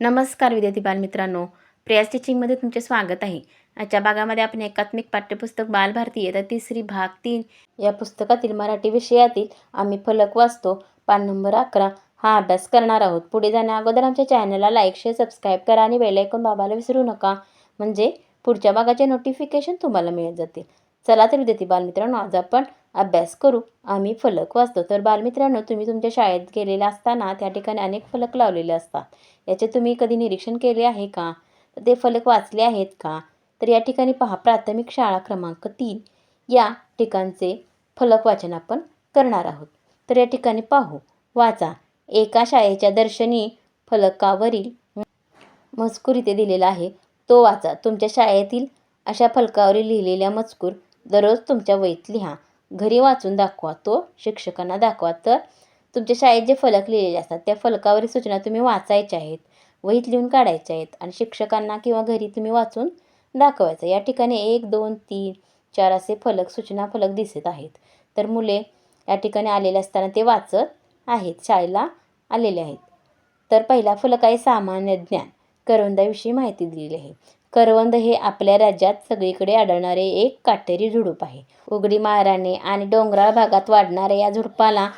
नमस्कार विद्यार्थी बालमित्रांनो. प्रिया स्टिचिंगमध्ये तुमचे स्वागत आहे. आजच्या भागामध्ये आपण एकात्मिक पाठ्यपुस्तक बालभारती येतात तिसरी भाग तीन. या पुस्तकातील मराठी विषयातील आम्ही फलक वाचतो. पान नंबर अकरा. हा अभ्यास करणार आहोत. पुढे जाण्या अगोदर आमच्या चॅनलला लाईक शेअर सबस्क्राईब करा आणि बेलायकॉन बाबाला विसरू नका. म्हणजे पुढच्या भागाचे नोटिफिकेशन तुम्हाला मिळत जातील. चला तर विद्यार्थी बालमित्रांनो आज आपण अभ्यास करू. आम्ही फलक वाचतो. तर बालमित्रांनो तुम्ही तुमच्या शाळेत गेलेला असताना त्या ठिकाणी अनेक फलक लावलेले असतात. याचे तुम्ही कधी निरीक्षण केले आहे का? तर ते फलक वाचले आहेत का? तर या ठिकाणी पहा प्राथमिक शाळा क्रमांक तीन. या ठिकाणचे फलक वाचन आपण करणार आहोत. तर या ठिकाणी पाहू. वाचा. एका शाळेच्या दर्शनी फलकावरील मजकूर इथे दिलेला आहे. तो वाचा. तुमच्या शाळेतील अशा फलकावरील लिहिलेल्या मजकूर दररोज तुमच्या वहीत लिहा. घरी वाचून दाखवा तो शिक्षकांना दाखवा. तर तुमच्या शाळेत जे फलक लिहिलेले असतात त्या फलकावरील सूचना तुम्ही वाचायच्या आहेत वहीत लिहून काढायच्या आहेत आणि शिक्षकांना किंवा घरी तुम्ही वाचून दाखवायचं. या ठिकाणी एक दोन तीन चार असे फलक सूचना फलक दिसत आहेत. तर मुले या ठिकाणी आलेले असताना ते वाचत आहेत शाळेला आलेले आहेत. तर पहिला फलक आहे सामान्य ज्ञान. करवंदाविषयी माहिती दिलेली आहे. करवंद हे आपल्या राज्यात सगळीकडे आढळणारे एक काटेरी झुडूप आहे. उघडी माराने आणि डोंगराळ भागात वाढणाऱ्या या झुडपाला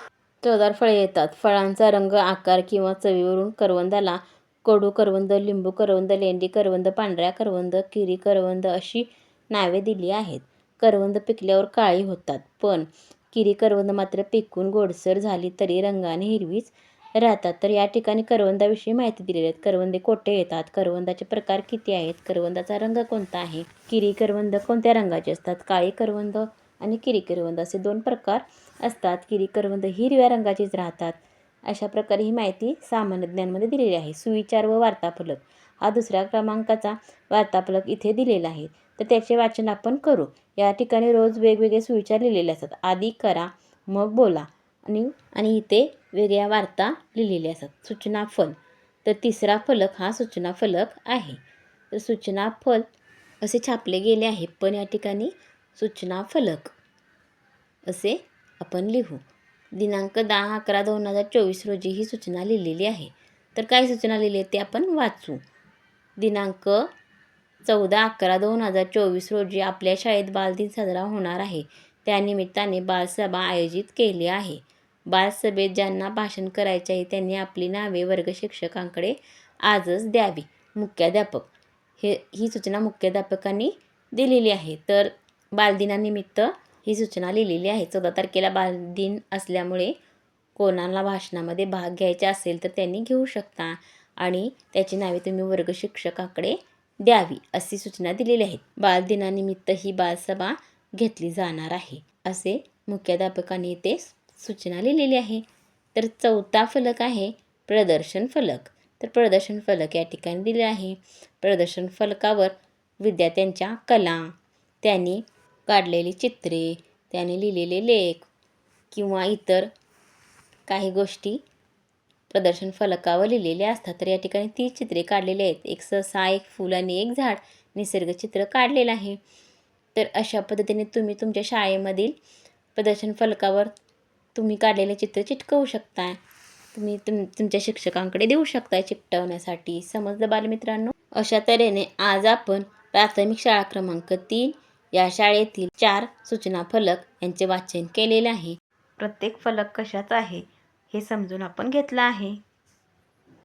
चवदार फळे येतात. फळांचा रंग आकार किंवा चवीवरून करवंदाला कडू करवंद लिंबू करवंद लेंडी करवंद पांढऱ्या करवंद किरी करवंद अशी नावे दिली आहेत. करवंद पिकल्यावर काळी होतात पण किरी करवंद मात्र पिकून गोडसर झाली तरी रंगाने हिरवीच राहतात. तर या ठिकाणी करवंदाविषयी माहिती दिलेली आहेत. करवंदे कोठे येतात? करवंदाचे प्रकार किती आहेत? करवंदाचा रंग कोणता आहे? किरी करवंद कोणत्या रंगाचे असतात? काळी करवंद आणि किरी करवंद असे दोन प्रकार असतात. किरी करवंद हिरव्या रंगाचीच राहतात. अशा प्रकारे ही माहिती सामान्य ज्ञानमध्ये दिलेली आहे. सुविचार व वार्ताफलक. हा दुसऱ्या क्रमांकाचा वार्ताफलक इथे दिलेला आहे. तर त्याचे वाचन आपण करू. या ठिकाणी रोज वेगवेगळे सुविचार लिहिलेले असतात. आधी करा मग बोला. आणि आणि इथे वेगळ्या वार्ता लिहिलेल्या असतात. सूचना फल. तर तिसरा फलक हा सूचना फलक आहे. तर सूचना फल असे छापले गेले आहे पण या ठिकाणी सूचना फलक असे आपण लिहू. दिनांक दहा अकरा दोन हजार चोवीस रोजी ही सूचना लिहिलेली आहे. तर काय सूचना लिहिली आहे ते आपण वाचू. दिनांक चौदा अकरा दोन हजार चोवीस रोजी आपल्या शाळेत बालदिन साजरा होणार आहे. त्यानिमित्ताने बालसभा आयोजित केली आहे. बालसभेत ज्यांना भाषण करायचे आहे त्यांनी आपली नावे वर्ग शिक्षकांकडे आजच द्यावी. मुख्याध्यापक. हे ही सूचना मुख्याध्यापकांनी दिलेली आहे. तर बालदिनानिमित्त ही सूचना लिहिलेली आहे. चौदा तारखेला बालदिन असल्यामुळे कोणाला भाषणामध्ये भाग घ्यायचा असेल तर त्यांनी घेऊ शकता आणि त्याची नावे तुम्ही वर्ग शिक्षकाकडे द्यावी अशी सूचना दिलेली आहेत बालदिनानिमित्त ही बालसभा घेतली जाणार आहे. असे मुख्याध्यापकांनी इथे सूचना लिहिलेली आहे. तर चौथा फलक आहे प्रदर्शन फलक. तर प्रदर्शन फलक या ठिकाणी दिले आहे. प्रदर्शन फलकावर विद्यार्थ्यांच्या कला त्यांनी काढलेली चित्रे त्याने लिहिलेले लेख किंवा इतर काही गोष्टी प्रदर्शन फलकावर लिहिलेल्या असतात. तर या ठिकाणी ती चित्रे काढलेली आहेत. एक ससा एक फूल आणि एक झाड. निसर्गचित्र काढलेलं आहे. तर अशा पद्धतीने तुम्ही तुमच्या शाळेमधील प्रदर्शन फलकावर तुम्ही काढलेले चित्र चिटकवू शकता तुम्ही तुम तुमच्या शिक्षकांकडे देऊ शकता चिकटवण्यासाठी. समजलं बालमित्रांनो? अशा तऱ्हेने आज आपण प्राथमिक शाळा क्रमांक तीन या शाळेतील चार सूचना फलक यांचे वाचन केलेले आहे. प्रत्येक फलक कशाचा आहे हे समजून आपण घेतलं आहे.